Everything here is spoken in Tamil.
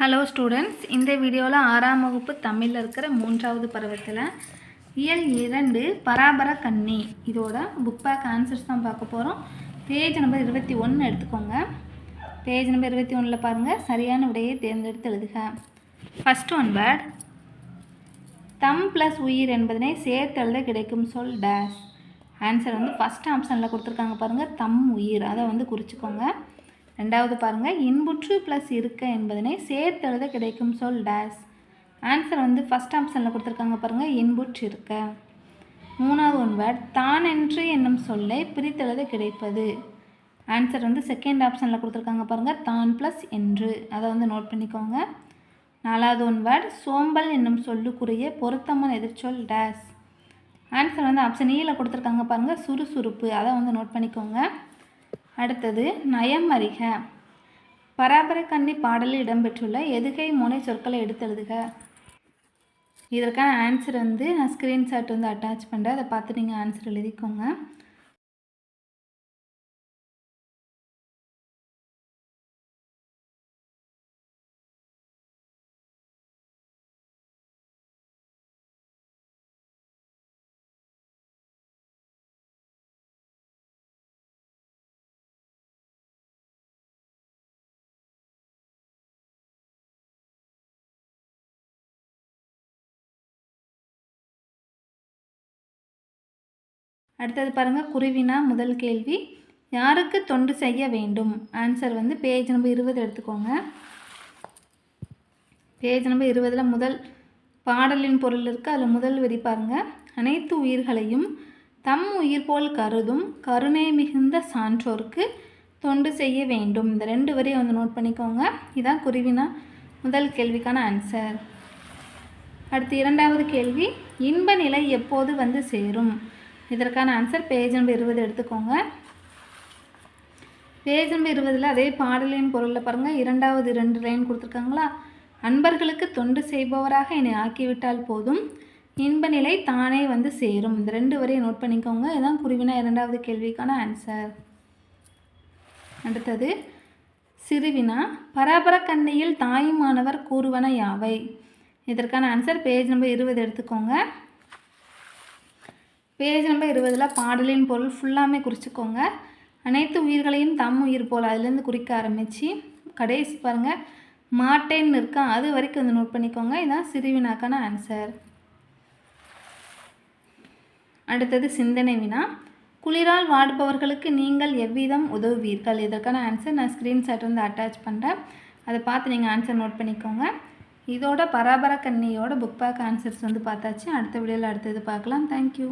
ஹலோ ஸ்டூடெண்ட்ஸ் இந்த வீடியோவில் ஆறாம் வகுப்பு தமிழில் இருக்கிற மூன்றாவது பருவத்தில் இயல் இரண்டு பராபர கண்ணி இதோட புக் பேக் ஆன்சர்ஸ் தான் பார்க்க போகிறோம் பேஜ் நம்பர் இருபத்தி ஒன்று எடுத்துக்கோங்க. பேஜ் நம்பர் இருபத்தி ஒன்றில் பாருங்கள் சரியான விடையை தேர்ந்தெடுத்து எழுதுக. ஃபஸ்ட் ஒன் வேர்ட் தம் ப்ளஸ் உயிர் என்பதனை சேர்த்து எழுத கிடைக்கும் சொல் டேஷ் ஆன்சர் வந்து ஃபஸ்ட் ஆப்ஷனில் கொடுத்துருக்காங்க பாருங்கள் தம் உயிர். அதை வந்து குறிச்சிக்கோங்க. ரெண்டாவது பாருங்கள் இன்புற்று ப்ளஸ் இருக்க என்பதனை சேர்த்தெழுத கிடைக்கும் சொல் டேஸ் ஆன்சர் வந்து ஃபஸ்ட் ஆப்ஷனில் கொடுத்துருக்காங்க பாருங்கள் இன்புற்று இருக்க மூணாவது ஒன் வேர்ட் தான் என்று என்னும் சொல்லை பிரித்தெழுத கிடைப்பது ஆன்சர் வந்து செகண்ட் ஆப்ஷனில் கொடுத்துருக்காங்க பாருங்கள் தான் ப்ளஸ் என்று அதை வந்து நோட் பண்ணிக்கோங்க. நாலாவது ஒன் வேர்ட் சோம்பல் என்னும் சொல்லுக்குரிய பொருத்தமான எதிர்ச்சொல் டேஸ் ஆன்சர் வந்து ஆப்ஷன் ஈயில் e கொடுத்துருக்காங்க பாருங்கள் சுறுசுறுப்பு அதை வந்து நோட் பண்ணிக்கோங்க. அடுத்தது நயம் அறிக. பராபர கன்னி பாடலில் இடம்பெற்றுள்ள எதுகை முனை சொற்களை எடுத்தெழுதுக இதற்கான ஆன்சர் வந்து நான் ஸ்க்ரீன்ஷாட் வந்து அட்டாச் பண்ணுறேன் அதை பார்த்து நீங்கள் ஆன்சர் எழுதிக்கோங்க. அடுத்தது பாருங்கள் குருவினா முதல் கேள்வி. யாருக்கு தொண்டு செய்ய வேண்டும்? ஆன்சர் வந்து பேஜ் நம்பர் இருபது எடுத்துக்கோங்க. பேஜ் நம்பர் இருபதில் முதல் பாடலின் பொருள் இருக்குது அதில் முதல் வரி பாருங்கள் அனைத்து உயிர்களையும் தம் உயிர் போல் கருதும் கருணை மிகுந்த சான்றோருக்கு தொண்டு செய்ய வேண்டும். இந்த ரெண்டு வரியை வந்து நோட் பண்ணிக்கோங்க. இதான் குருவினா முதல் கேள்விக்கான ஆன்சர் அடுத்து இரண்டாவது கேள்வி. இன்ப நிலை எப்போது வந்து சேரும்? இதற்கான ஆன்சர் பேஜ் நம்பர் இருபது எடுத்துக்கோங்க. பேஜ் நம்பர் இருபதில் அதே பாடலின் பொருளில் பாருங்கள் இரண்டாவது ரெண்டு லைன் கொடுத்துருக்காங்களா? அன்பர்களுக்கு தொண்டு செய்பவராக என்னை ஆக்கிவிட்டால் போதும். இன்ப நிலை தானே வந்து சேரும். இந்த ரெண்டு வரையும் நோட் பண்ணிக்கோங்க. இதுதான் குருவினா இரண்டாவது கேள்விக்கான ஆன்சர் அடுத்தது சிறுவினா பராபர கண்ணியில் தாயுமானவர் கூறுவன யாவை? இதற்கான ஆன்சர் பேஜ் நம்பர் இருபது எடுத்துக்கோங்க. பேஜ் நம்பர் இருபதில் பாடலின் பொருள் ஃபுல்லாமே குறிச்சிக்கோங்க. அனைத்து உயிர்களையும் தம் உயிர் போல் அதுலேருந்து குறிக்க ஆரம்பித்து கடைசி பாருங்கள் மாட்டேன்னு இருக்கான் அது வரைக்கும் வந்து நோட் பண்ணிக்கோங்க. இதுதான் சிறுவினாக்கான ஆன்சர் அடுத்தது சிந்தனை வினா. குளிரால் வாடுபவர்களுக்கு நீங்கள் எவ்விதம் உதவுவீர்கள்? இதற்கான ஆன்சர் நான் ஸ்க்ரீன்ஷாட் வந்து அட்டாச் பண்ணுறேன் அதை பார்த்து நீங்கள் ஆன்சர் நோட் பண்ணிக்கோங்க. இதோட பராபர கண்ணியோட புக் பேக் ஆன்சர்ஸ் வந்து பார்த்தாச்சு. அடுத்த வீடியோவில் அடுத்தது பார்க்கலாம். தேங்க்யூ